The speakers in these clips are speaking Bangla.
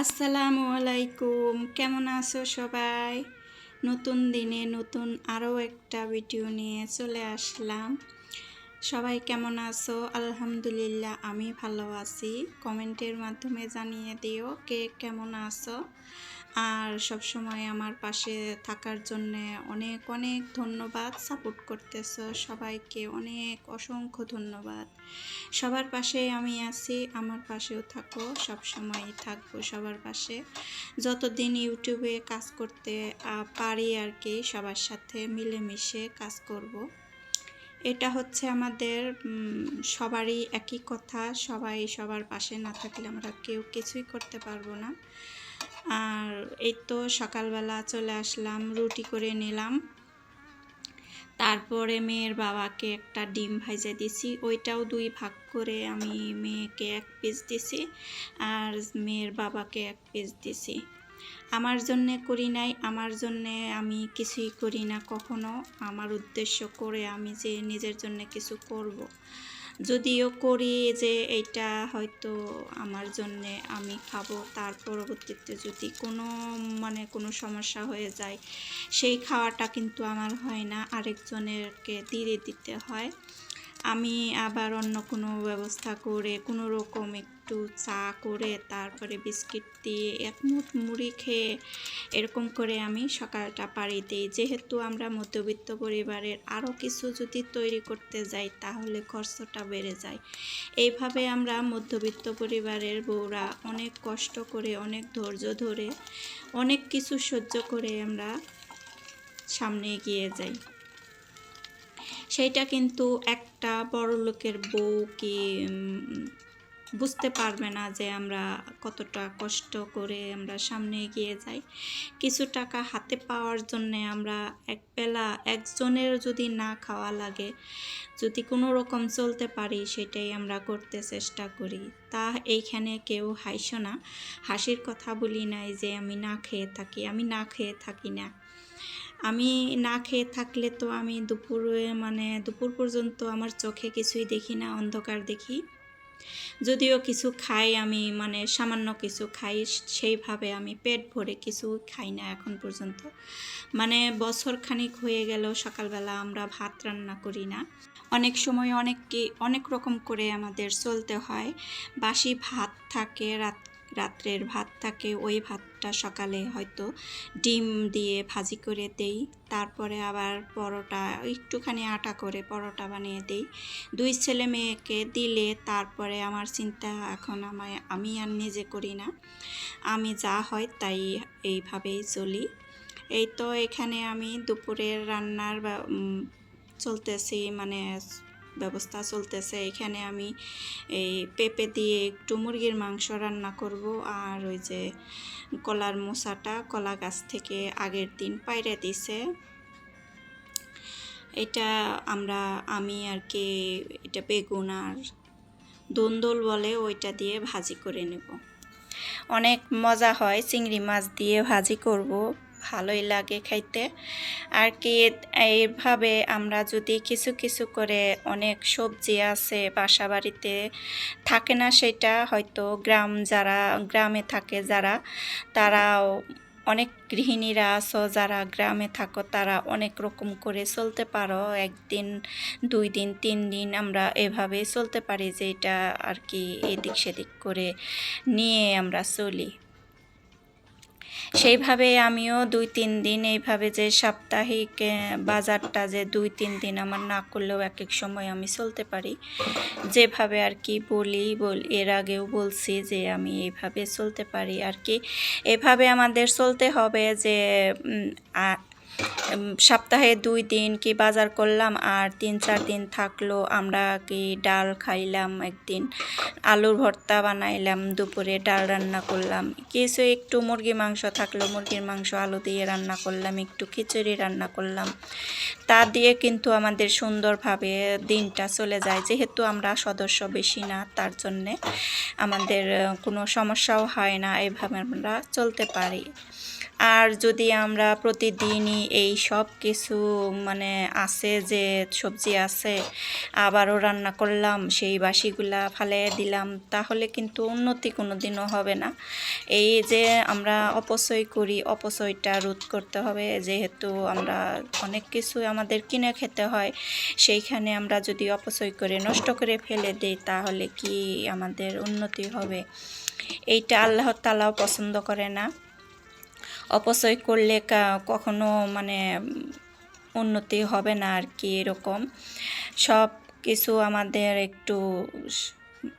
আসসালামু আলাইকুম। কেমন আছো সবাই? নতুন দিনে নতুন আরও একটা ভিডিও নিয়ে চলে আসলাম। সবাই কেমন আছো? আলহামদুলিল্লাহ, আমি ভালো আছি। কমেন্টের মাধ্যমে জানিয়ে দিও কে কেমন আছো। আর সব সময় আমার পাশে থাকার জন্য অনেক অনেক ধন্যবাদ সাপোর্ট করতেছো। সবাইকে অনেক অসংখ্য ধন্যবাদ। সবার পাশে আমি আছি, আমার পাশেও থাকো সব সময় থাকব সবার পাশে। যতদিন ইউটিউবে কাজ করতে পারি আর কি, সবার সাথে মিলেমিশে কাজ করব। এটা হচ্ছে আমাদের সবারই একই কথা, সবাই সবার পাশে না থাকলে আমরা কেউ কিছুই করতে পারব না। আর এই তো সকালবেলা চলে আসলাম, রুটি করে নিলাম। তারপরে মেয়ের বাবাকে একটা ডিম ভাইজে দিছি, ওইটাও দুই ভাগ করে আমি মেয়েকে এক পিস দিছি আর মেয়ের বাবাকে এক পিস দিছি। আমার জন্যে করি নাই, আমার জন্যে আমি কিছুই করি না কখনো। আমার উদ্দেশ্য করে আমি যে নিজের জন্য কিছু করব। যদিও করি যে এটা হয়তো আমার জন্যে আমি খাব, তার পরবর্তীতে যদি কোনো মানে কোনো সমস্যা হয়ে যায়, সেই খাওয়াটা কিন্তু আমার হয় না। আরেকজনেরকে দিয়ে দিতে হয়। আমি আবার অন্য কোনো ব্যবস্থা করে কোনো রকম একটু চা করে তারপরে বিস্কিট দিয়ে এক মুঠ মুড়ি খেয়ে এরকম করে আমি সকালটা পাড়ি দিই। যেহেতু আমরা মধ্যবিত্ত পরিবারের আরও কিছু যদি তৈরি করতে যাই তাহলে খরচটা বেড়ে যায়। এইভাবে আমরা মধ্যবিত্ত পরিবারের বউরা অনেক কষ্ট করে, অনেক ধৈর্য ধরে, অনেক কিছু সহ্য করে আমরা সামনে এগিয়ে যাই। সেইটা কিন্তু একটা বড় লোকের বউ কি বুঝতে পারবে না যে আমরা কতটা কষ্ট করে আমরা সামনে এগিয়ে যাই। কিছু টাকা হাতে পাওয়ার জন্যে আমরা এক বেলা একজনের যদি না খাওয়া লাগে, যদি কোনো রকম চলতে পারি সেটাই আমরা করতে চেষ্টা করি। তা এইখানে কেউ হাসো না, হাসির কথা বলি নাই যে আমি না খেয়ে থাকি, আমি না খেয়ে থাকি না। আমি না খেয়ে থাকলে তো আমি দুপুরে মানে দুপুর পর্যন্ত আমার চোখে কিছুই দেখি না, অন্ধকার দেখি। যদিও কিছু খাই আমি মানে সামান্য কিছু খাই, সেইভাবে আমি পেট ভরে কিছু খাই না এখন পর্যন্ত। মানে বছর খানিক হয়ে গেল, সকালবেলা আমরা ভাত রান্না করি না। অনেক সময় অনেক কি- অনেক রকম করে আমাদের চলতে হয়। বাসি ভাত থাকে, রাত রাত্রের ভাত থাকে, ওই ভাতটা সকালে হয়তো ডিম দিয়ে ভাজি করে দেই। তারপরে আবার পরোটা, একটুখানি আটা করে পরোটা বানিয়ে দেই। দুই ছেলে মেয়েকে দিলে তারপরে আমার চিন্তা এখন আমায়, আমি আর নিজে করি না। আমি যা হয় তাই এইভাবেই চলি। এই তো এখানে আমি দুপুরের রান্নার চলতেছি মানে ব্যবস্থা চলতেছে। এখানে আমি এই পেঁপে দিয়ে একটু মুরগির মাংস রান্না করব আর ওই যে কলার মোচাটা কলা গাছ থেকে আগের দিন পাইরে দিছে। এটা আমরা, আমি আর কি এটা বেগুন আর দন্দল বলে ওইটা দিয়ে ভাজি করে নেব। অনেক মজা হয় চিংড়ি মাছ দিয়ে ভাজি করব। ভালোই লাগে খাইতে। আর কি, এইভাবে আমরা যদি কিছু কিছু করে অনেক সবজি আছে বাসা বাড়িতে থাকে না সেটা, হয়তো গ্রাম যারা, গ্রামে থাকে যারা, তারাও অনেক গৃহিণীরা আছো, যারা গ্রামে থাকো, তারা অনেক রকম করে চলতে পারো। একদিন, দুই দিন, তিন দিন আমরা এভাবে চলতে পারি যে এটা আর কি এদিক সেদিক করে নিয়ে আমরা চলি। সেইভাবে আমিও দুই, তিন দিন এইভাবে যে সাপ্তাহিক বাজারটা যে দুই, তিন দিন আমার না করলেও এক এক সময় আমি চলতে পারি। যেভাবে আর কি বলি, বল, এর আগেও বলছি যে আমি এইভাবে চলতে পারি। আর কি এভাবে আমাদের চলতে হবে যে সপ্তাহে দুই দিন কি বাজার করলাম, আর তিন, চার দিন থাকল আমরা কি ডাল খাইলাম একদিন, আলুর ভর্তা বানাইলাম, দুপুরে ডাল রান্না করলাম। কিছু একটু মুরগি মাংস থাকল, মুরগির মাংস আলু দিয়ে রান্না করলাম, একটু খিচুড়ি রান্না করলাম। তা দিয়ে কিন্তু আমাদের সুন্দরভাবে দিনটা চলে যায়। যেহেতু আমরা সদস্য বেশি না, তার জন্যে আমাদের কোনো সমস্যাও হয় না, এভাবে আমরা চলতে পারি। আর যদি আমরা প্রতিদিনই এই সব কিছু মানে আছে যে সবজি আছে, আবারও রান্না করলাম, সেই বাসিগুলা ফালে দিলাম, তাহলে কিন্তু উন্নতি কোনো দিনও হবে না। এই যে আমরা অপচয় করি, অপচয়টা রোধ করতে হবে, যেহেতু আমরা অনেক কিছু আমাদের কিনে খেতে হয়, সেইখানে আমরা যদি অপচয় করে নষ্ট করে ফেলে দিই, তাহলে কি আমাদের উন্নতি হবে? এইটা আল্লাহ তালাও পছন্দ করে না। অপচয় করলে কখনো মানে উন্নতি হবে না আর কি এরকম। সব কিছু আমাদের একটু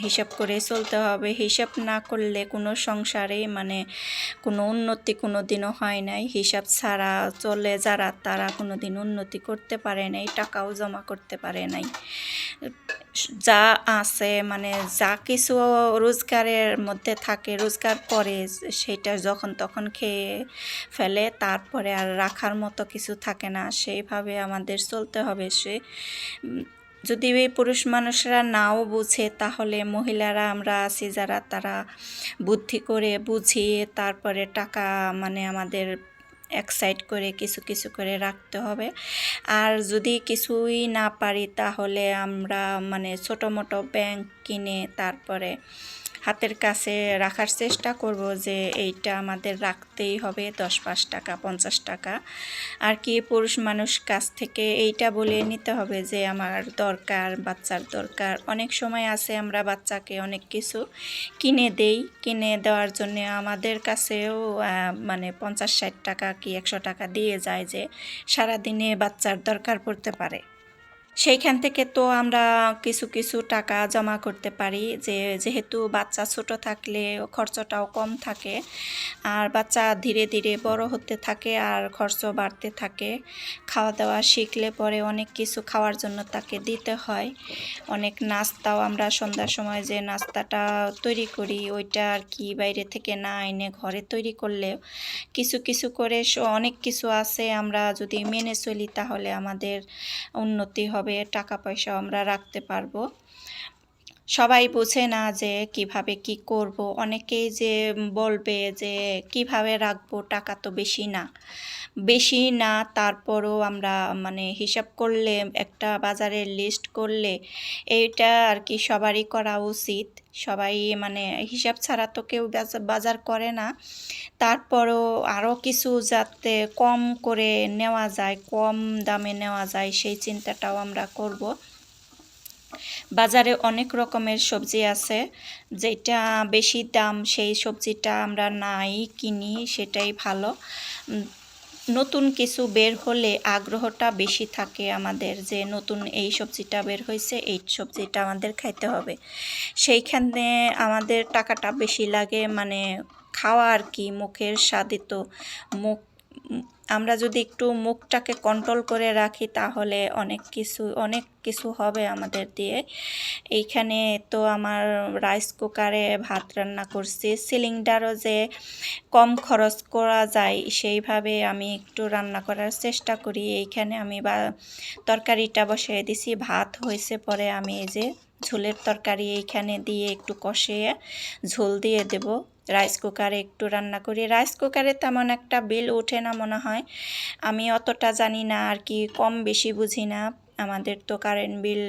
হিসাব করে চলতে হবে। হিসাব না করলে কোনো সংসারে মানে কোনো উন্নতি কোনো দিনও হয় নাই। হিসাব ছাড়া চলে যারা, তারা কোনো দিন উন্নতি করতে পারে নাই, টাকাও জমা করতে পারে নাই। যা আছে মানে যা কিছু রোজগারের মধ্যে থাকে, রোজগার করে সেটা যখন তখন খেয়ে ফেলে, তারপরে আর রাখার মতো কিছু থাকে না। সেইভাবে আমাদের চলতে হবে। সে যদি এই পুরুষ মানুষরা নাও বুঝে, তাহলে মহিলারা আমরা আছি যারা, তারা বুদ্ধি করে বুঝিয়ে তারপরে টাকা মানে আমাদের এক সাইড করে কিছু কিছু করে রাখতে হবে। আর যদি কিছুই না পারি তাহলে আমরা মানে ছোটো মোটো ব্যাংক কিনে তারপরে হাতের কাছে রাখার চেষ্টা করব যে এইটা আমাদের রাখতেই হবে দশ পাঁচ টাকা, পঞ্চাশ টাকা। আর কি পুরুষ মানুষ কাছ থেকে এইটা বলে নিতে হবে যে আমার দরকার, বাচ্চার দরকার। অনেক সময় আছে আমরা বাচ্চাকে অনেক কিছু কিনে দেই, কিনে দেওয়ার জন্য আমাদের কাছেও মানে পঞ্চাশ ষাট টাকা কি একশো টাকা দিয়ে যায় যে সারাদিনে বাচ্চার দরকার পড়তে পারে। সেইখান থেকে তো আমরা কিছু কিছু টাকা জমা করতে পারি। যে, যেহেতু বাচ্চা ছোট থাকলে খরচটাও কম থাকে, আর বাচ্চা ধীরে ধীরে বড় হতে থাকে আর খরচ বাড়তে থাকে। খাওয়া দাওয়া শিখলে পরে অনেক কিছু খাওয়ার জন্য তাকে দিতে হয়। অনেক নাস্তাও আমরা সন্ধ্যার সময় যে নাস্তাটা তৈরি করি, ওইটা আর কি বাইরে থেকে না এনে ঘরে তৈরি করলেও কিছু কিছু করে অনেক কিছু আছে। আমরা যদি মেনে চলি তাহলে আমাদের উন্নতি হবে। টাকা পয়সা আমরা রাখতে পারব। সবাই বোঝে না যে কীভাবে কি করব। অনেকেই যে বলবে যে কীভাবে রাখব, টাকা তো বেশি না। বেশি না, তারপরও আমরা মানে হিসাব করলে, একটা বাজারের লিস্ট করলে এইটা আর কি সবারই করা উচিত। সবাই মানে হিসাব ছাড়া তো কেউ বাজা- বাজার করে না। তারপরও আরও কিছু যাতে কম করে নেওয়া যায়, কম দামে নেওয়া যায়, সেই চিন্তাটাও আমরা করব। বাজারে অনেক রকমের সবজি আছে। যেটা বেশি দাম, সেই সবজিটা আমরা নাই কিনি, সেটাই ভালো। নতুন কিছু বের হলে আগ্রহটা বেশি থাকে আমাদের যে নতুন এই সবজিটা বের হয়েছে, এই সবজিটা আমাদের খাইতে হবে। সেইখানে আমাদের টাকাটা বেশি লাগে মানে খাওয়া আর কি, মুখের স্বাদে তো মুখ আমরা যদি একটু মুখটাকে কন্ট্রোল করে রাখি, তাহলে অনেক কিছু অনেক কিছু হবে আমাদের দিয়ে। এইখানে তো আমার রাইস কুকারে ভাত রান্না করছি। সিলিন্ডারও যে কম খরচ করা যায়, সেইভাবে আমি একটু রান্না করার চেষ্টা করি। এইখানে আমি বা, তরকারিটা বসিয়ে দিছি। ভাত হয়েছে পরে আমি এই যে ঝোলের তরকারি এইখানে দিয়ে একটু কষিয়ে ঝোল দিয়ে দেব। রাইস কুকারে একটু রান্না করি। রাইস কুকারে তেমন একটা বিল ওঠে না মনে হয়। আমি অতটা জানি না আর কি, কম বেশি বুঝি না। আমাদের তো কারেন্ট বিল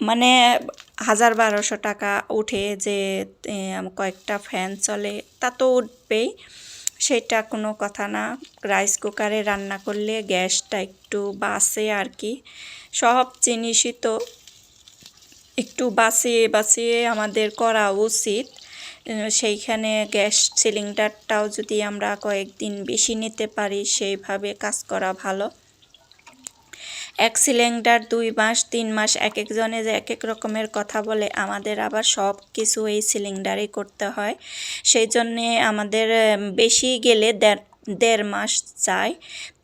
মানে হাজার বারোশো টাকা উঠে যে কয়েকটা ফ্যান চলে, তা তো উঠবেই। সেটা কোনো কথা না। রাইস কুকারে রান্না করলে গ্যাসটা একটু বাসে আর কি। সব জিনিসই তো একটু বাঁচিয়ে বাঁচিয়ে আমাদের করা উচিত। সেইখানে গ্যাস সিলিন্ডারটাও যদি আমরা কয়েকদিন বেশি নিতে পারি, সেইভাবে কাজ করা ভালো। এক সিলিন্ডার দুই মাস, তিন মাস এক একজনে যে এক এক রকমের কথা বলে, আমাদের আবার সব কিছু এই সিলিন্ডারে করতে হয়। সেই জন্যে আমাদের বেশি গেলে দেড় মাস যায়।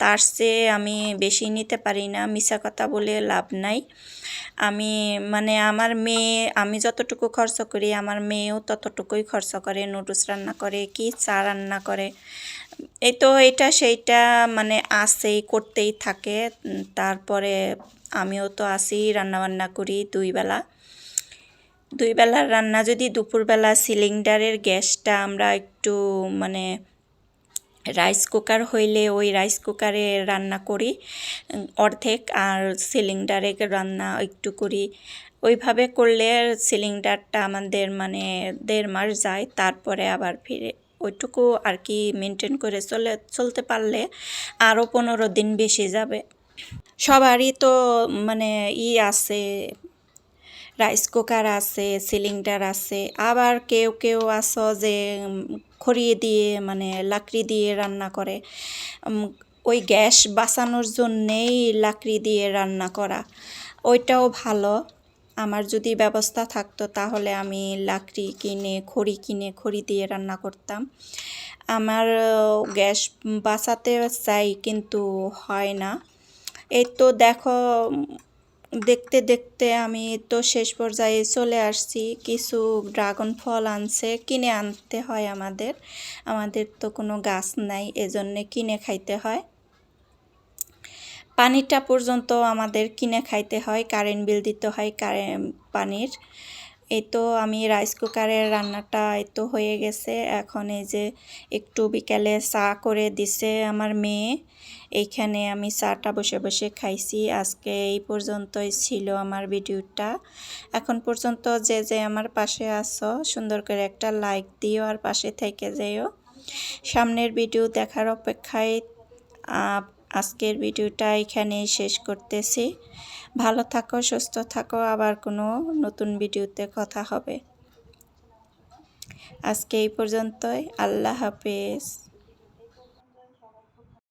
তার চেয়ে আমি বেশি নিতে পারি না মিশা কথা বলে লাভ নাই। আমি মানে আমার মেয়ে, আমি যতটুকু খরচ করি, আমার মেয়েও ততটুকুই খরচ করে নুডলস রান্না করে, কি চা রান্না করে। এই তো এটা সেইটা মানে আসেই করতেই থাকে। তারপরে আমিও তো আসি রান্না বান্না করি দুই বেলা। দুই বেলার রান্না যদি দুপুরবেলা সিলিন্ডারের গ্যাসটা আমরা একটু মানে রাইস কুকার হইলে ওই রাইস কুকারে রান্না করি অর্ধেক আর সিলিন্ডারে রান্না একটু করি। ওইভাবে করলে সিলিন্ডারটা আমাদের মানে দেড় মাস যায়, তারপরে আবার ফিরে। ওইটুকু আর কি মেনটেন করে চলে, চলতে পারলে আরও পনেরো দিন বেশি যাবে। সবারই তো মানে ই আছে রাইস কুকার আছে, সিলিন্ডার আছে, আবার কেউ কেউ আছো যে খড়ি দিয়ে মানে লাকড়ি দিয়ে রান্না করে। ওই গ্যাস বাঁচানোর জন্যেই লাকড়ি দিয়ে রান্না করা। ওইটাও ভালো। আমার যদি ব্যবস্থা থাকতো তাহলে আমি লাকড়ি কিনে, খড়ি কিনে, খড়ি দিয়ে রান্না করতাম। আমার গ্যাস বাঁচাতে চাই কিন্তু হয় না। এই তো দেখো দেখতে দেখতে আমি তো শেষ পর্যায়ে চলে আসছি। কিছু ড্রাগন ফল আনছে, কিনে আনতে হয় আমাদের। আমাদের তো কোনো গাছ নাই, এজন্যে কিনে খাইতে হয়। পানিটা পর্যন্ত আমাদের কিনে খাইতে হয়, কারেন্ট বিল দিতে হয়, কারেন্ট পানির। এই তো আমি রাইস কুকারের রান্নাটা এই তো হয়ে গেছে। এখন এই যে একটু বিকালে চা করে দিছে আমার মেয়ে। এইখানে আমি চাটা বসে বসে খাইছি। আজকে এই পর্যন্তই ছিল আমার ভিডিওটা। এখন পর্যন্ত যে যে আমার পাশে আছো, সুন্দর করে একটা লাইক দিও আর পাশে থেকে যেও। সামনের ভিডিও দেখার অপেক্ষায় আজকের ভিডিওটা এখানেই শেষ করতেছি। ভালো থাকো, সুস্থ থাকো, আবার কোনো নতুন ভিডিওতে কথা হবে। আজকে এই পর্যন্তই। আল্লাহ হাফেজ।